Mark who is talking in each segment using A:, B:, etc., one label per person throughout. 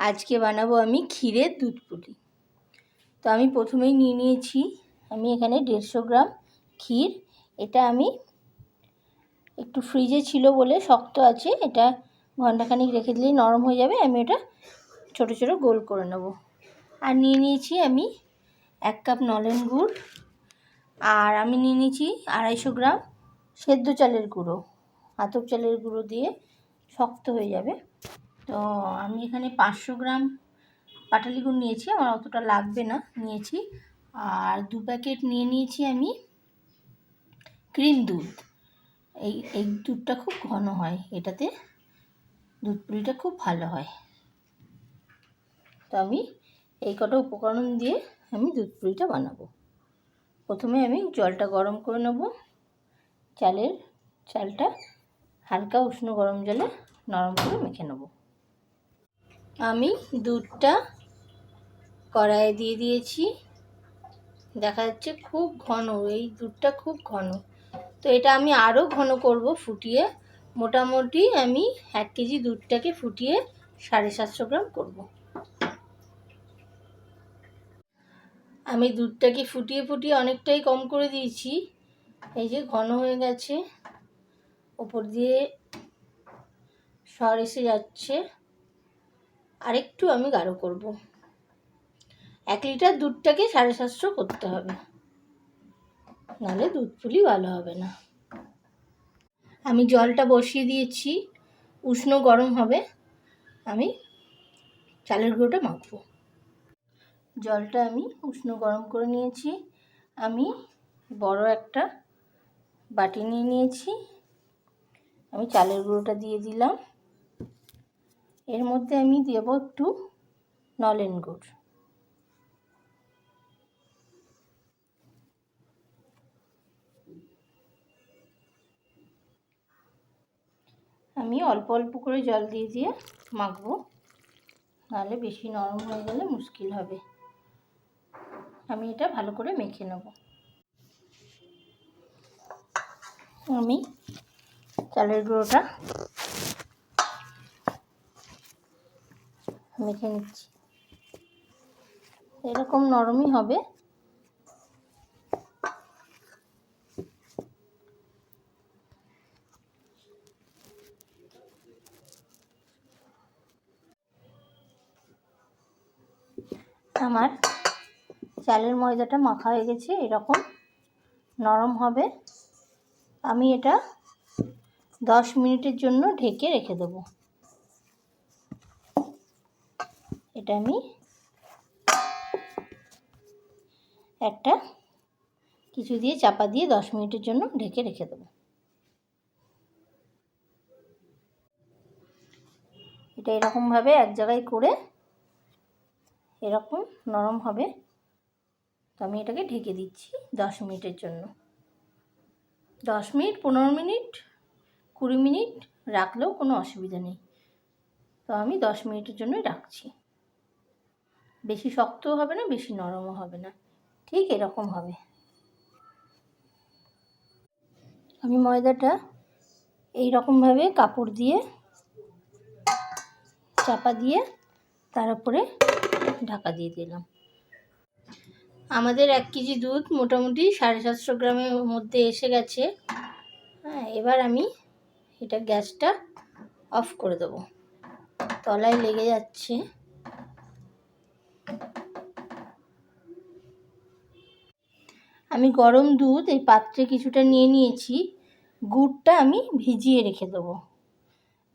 A: আজকে বানাবো আমি ক্ষীরের দুধ পুলি। তো আমি প্রথমেই নিয়ে নিয়েছি, আমি এখানে দেড়শো গ্রাম ক্ষীর। এটা আমি একটু ফ্রিজে ছিল বলে শক্ত আছে, এটা ঘন্টাখানিক রেখে দিলেই নরম হয়ে যাবে, আমি এটা ছোট ছোট গোল করে নেব। আর নিয়ে নিয়েছি আমি এক কাপ নলেন গুড়, আর আমি নিয়ে নিয়েছি আড়াইশো গ্রাম সেদ্ধ চালের গুঁড়ো। আতপ চালের গুঁড়ো দিয়ে শক্ত হয়ে যাবে। তো আমি এখানে পাঁচশো গ্রাম পাটালি গুড় নিয়েছি, আমার অতটা লাগবে না, নিয়েছি। আর দু প্যাকেট নিয়ে নিয়েছি আমি ক্রিম দুধ। এই এই দুধটা খুব ঘন হয়, এটাতে দুধ পুলিটা খুব ভালো হয়। তো আমি এই কটা উপকরণ দিয়ে আমি দুধ পুলিটা বানাবো। প্রথমে আমি জলটা গরম করে নেব। চালের চালটা হালকা উষ্ণ গরম জলে নরম করে মেখে নেব। আমি দুধটা কড়াইয়ে দিয়ে দিয়েছি। দেখা যাচ্ছে খুব ঘন, এই দুধটা খুব ঘন। তো এটা আমি আরও ঘন করব ফুটিয়ে। মোটামুটি আমি এক কেজি দুধটাকে ফুটিয়ে সাড়ে সাতশো গ্রাম করব। আমি দুধটাকে ফুটিয়ে ফুটিয়ে অনেকটাই কম করে দিয়েছি। এই যে ঘন হয়ে গেছে। ওপর দিয়ে সর এসে যাচ্ছে। আরেকটু আমি গাঢ় করব। এক লিটার দুধটাকে সাড়ে সাতশো করতে হবে। নাহলে দুধ পুলি ভালো হবে না। আমি জলটা বসিয়ে দিয়েছি। উষ্ণ গরম হবে। আমি চালের গুঁড়োটা মাখবো। জলটা আমি উষ্ণ গরম করে নিয়েছি। আমি বড় একটা বাটি নিয়ে নিয়েছি। আমি চালের গুঁড়োটা দিয়ে দিলাম। এর মধ্যে আমি দেব একটু নলেন গুড়। আমি অল্প অল্প করে জল দিয়ে দিয়ে মাখবো, নাহলে বেশি নরম হয়ে গেলে মুশকিল হবে। আমি এটা ভালো করে মেখে নেব। আমি চালের গুঁড়োটা মেখে নিচ্ছি। এরকম নরমই হবে। আমার চালের ময়দাটা মাখা হয়ে গেছে, এরকম নরম হবে। আমি এটা দশ মিনিটের জন্য ঢেকে রেখে দেবো। এটা আমি একটা কিছু দিয়ে চাপা দিয়ে দশ মিনিটের জন্য ঢেকে রেখে দেবো। এটা এরকমভাবে এক জায়গায় করে এরকম নরম হবে। তো আমি এটাকে ঢেকে দিচ্ছি দশ মিনিটের জন্য। দশ মিনিট, পনেরো মিনিট, কুড়ি মিনিট রাখলেও কোনো অসুবিধা নেই। তো আমি দশ মিনিটের জন্যই রাখছি। বেশি শক্তও হবে না, বেশি নরমও হবে না। ঠিক এরকম হবে। আমি ময়দাটা এই রকমভাবে কাপড় দিয়ে চাপা দিয়ে তার উপরে ঢাকা দিয়ে দিলাম। আমাদের এক কেজি দুধ মোটামুটি সাড়ে সাতশো গ্রামের মধ্যে এসে গেছে। হ্যাঁ এবার আমি এটা গ্যাসটা অফ করে দেবো। তলায় লেগে যাচ্ছে। আমি গরম দুধ, এই পাত্রে কিছুটা নিয়ে নিয়েছি। গুড়টা আমি ভিজিয়ে রেখে দেবো।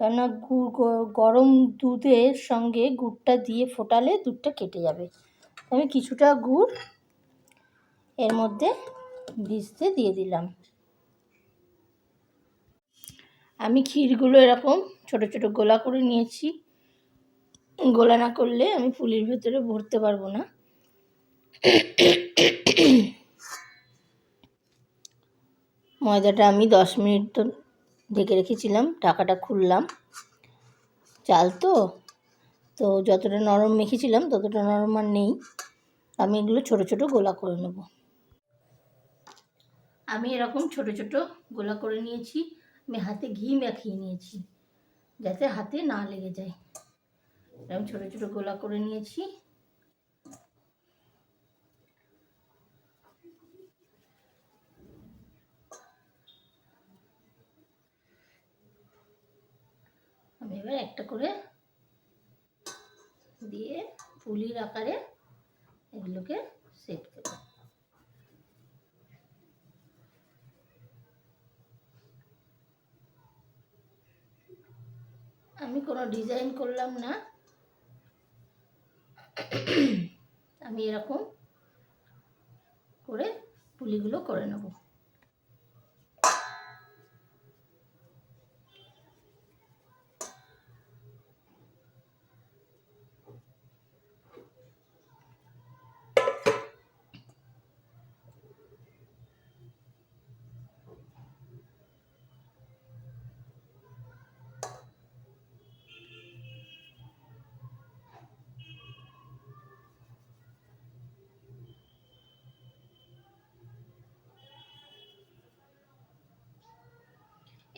A: কেননা গুড় গরম দুধের সঙ্গে গুড়টা দিয়ে ফোটালে দুধটা কেটে যাবে। আমি কিছুটা গুড় এর মধ্যে ভিজতে দিয়ে দিলাম। আমি ক্ষীরগুলো এরকম ছোট ছোট গোলা করে নিয়েছি। গোলা না করলে আমি পুলির ভেতরে ভরতে পারব না। ময়দাটা আমি দশ মিনিট তো ঢেকে রেখেছিলাম ঢাকাটা খুললাম। চাল তো তো যতটা নরম মেখেছিলাম ততটা নরম আর নেই। আমি এগুলো ছোট ছোট গোলা করে নেব। আমি এরকম ছোট ছোট গোলা করে নিয়েছি, আমি হাতে ঘি মাখিয়ে নিয়েছি, যাতে হাতে না লেগে যায়। এরকম ছোট ছোট গোলা করে নিয়েছি আমি এবার একটা করে দিয়ে পুলির আকারে এগুলোকে সেট দেবো আমি কোনো ডিজাইন করলাম না। আমি এরকম করে পুলিগুলো করে নেব।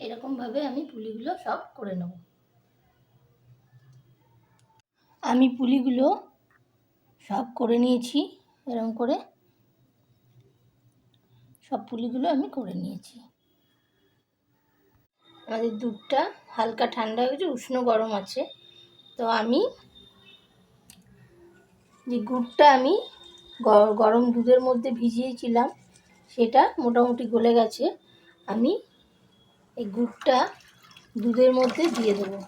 A: এরকমভাবে আমি পুলিগুলো সব করে নেব। আমি পুলিগুলো সব করে নিয়েছি এরকম করে সব পুলিগুলো আমি করে নিয়েছি। আমাদের দুধটা হালকা ঠান্ডা হয়ে গেছে, উষ্ণ গরম আছে। তো আমি যে গুড়টা আমি গরম দুধের মধ্যে ভিজিয়েছিলাম, সেটা মোটামুটি গলে গেছে। আমি এই গুড়টা দুধের মধ্যে দিয়ে দেবো।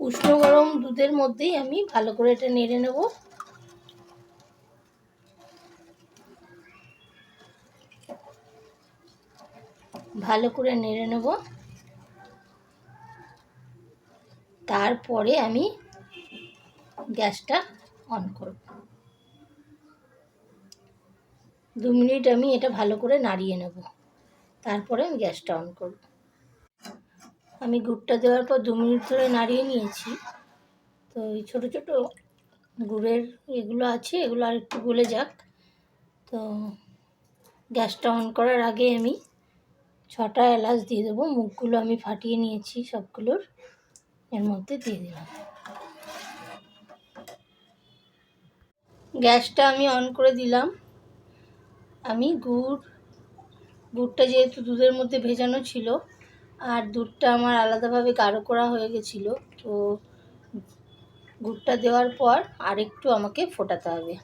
A: উষ্ণ গরম দুধের মধ্যেই আমি ভালো করে এটা নেড়ে নেব। ভালো করে নেড়ে নেব। তারপরে আমি গ্যাসটা অন করব। দু মিনিট আমি এটা ভালো করে নাড়িয়ে নেব। তারপরে আমি গ্যাসটা অন করব। আমি গুড়টা দেওয়ার পর দু মিনিট ধরে নাড়িয়ে নিয়েছি। তো এই ছোটো ছোটো গুড়ের এগুলো আছে, এগুলো আর একটু গলে যাক। তো গ্যাসটা অন করার আগে আমি ছটা এলাচ দিয়ে দেবো। মুখগুলো আমি ফাটিয়ে নিয়েছি সবগুলোর। এর মধ্যে দিয়ে দিলাম। গ্যাসটা আমি অন করে দিলাম। আমি গুড়, গুড়টা যেহেতু দুধের মধ্যে ভেজানো ছিল, আর দুধটা আমার আলাদাভাবে গাঢ় করা হয়ে গেছিল, তো গুড়টা দেওয়ার পর আরেকটু আমাকে ফোটাতে হবে।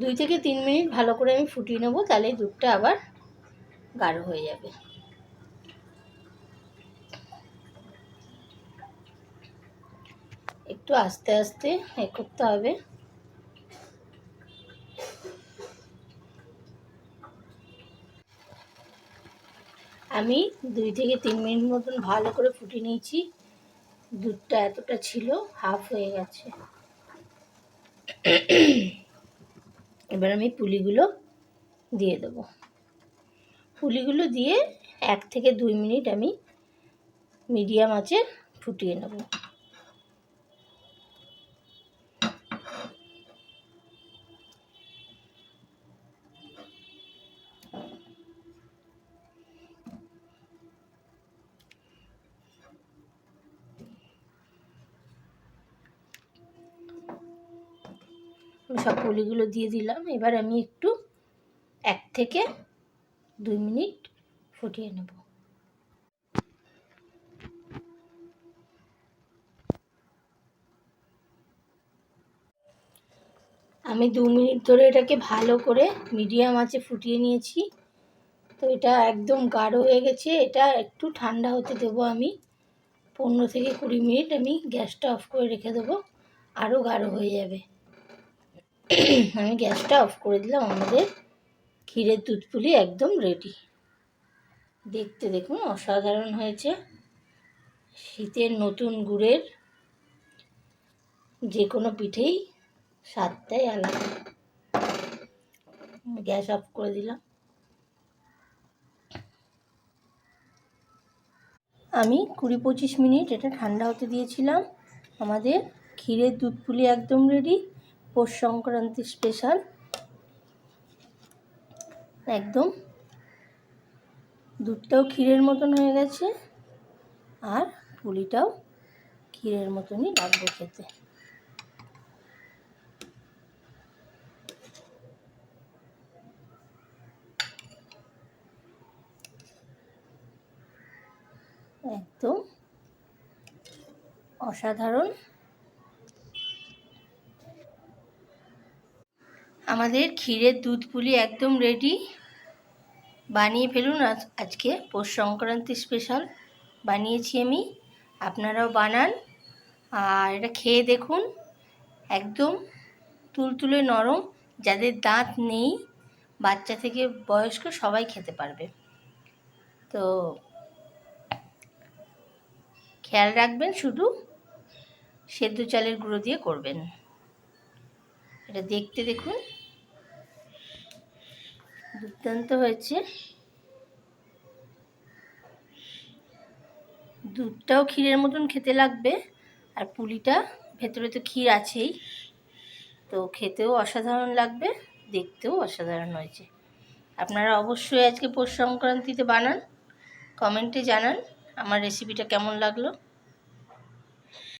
A: দুই থেকে তিন মিনিট ভালো করে আমি ফুটিয়ে নেব তাহলে দুধটা আবার গাঢ় হয়ে যাবে। একটু আস্তে আস্তে এ করতে হবে। আমি দুই থেকে তিন মিনিট মতন ভালো করে ফুটিয়ে নিয়েছি। দুধটা এতটা ছিল হাফ হয়ে গেছে। এবার আমি পুলিগুলো দিয়ে দেব। পুলিগুলো দিয়ে এক থেকে দুই মিনিট আমি মিডিয়াম আঁচে ফুটিয়ে নেব। সব পুলিগুলো দিয়ে দিলাম। এবার আমি একটু এক থেকে দুই মিনিট ফুটিয়ে নেব। আমি দু মিনিট ধরে এটাকে ভালো করে মিডিয়াম আঁচে ফুটিয়ে নিয়েছি। তো এটা একদম গাঢ় হয়ে গেছে। এটা একটু ঠান্ডা হতে দেবো আমি। পনেরো থেকে কুড়ি মিনিট আমি গ্যাসটা অফ করে রেখে দেবো। আরও গাঢ় হয়ে যাবে। আমি গ্যাসটা অফ করে দিলাম, আমাদের ক্ষীরের দুধ পুলি একদম রেডি দেখতে দেখুন, অসাধারণ হয়েছে। শীতের নতুন গুড়ের যে কোনো পিঠেই স্বাদটাই আলাদা। গ্যাস অফ করে দিলাম। আমি কুড়ি পঁচিশ মিনিট এটা ঠান্ডা হতে দিয়েছিলাম। আমাদের ক্ষীরের দুধ পুলি একদম রেডি পৌষ সংক্রান্তি স্পেশাল একদম। দুধটাও ক্ষীরের মতন হয়ে গেছে আর পুলিটাও ক্ষীরের মতনই লাগবে খেতে। একদম। অসাধারণ। আমাদের ক্ষীরের দুধ পুলি একদম রেডি বানিয়ে ফেলুন আজ, আজকে পৌষ সংক্রান্তি স্পেশাল বানিয়েছি আমি, আপনারাও বানান। আর এটা খেয়ে দেখুন, একদম তুলতুলে নরম, যাদের দাঁত নেই, বাচ্চা থেকে বয়স্ক সবাই খেতে পারবে। তো খেয়াল রাখবেন শুধু, সেদ্ধ চালের গুঁড়ো দিয়ে করবেন। এটা দেখতে দেখুন দুর্দান্ত হয়েছে। দুধটাও ক্ষীরের মতন খেতে লাগবে, আর পুলিটা, ভেতরে তো ক্ষীর আছেই। তো খেতেও অসাধারণ লাগবে, দেখতেও অসাধারণ হয়েছে। আপনারা অবশ্যই আজকে পৌষ সংক্রান্তিতে বানান, কমেন্টে জানান, আমার রেসিপিটা কেমন লাগল।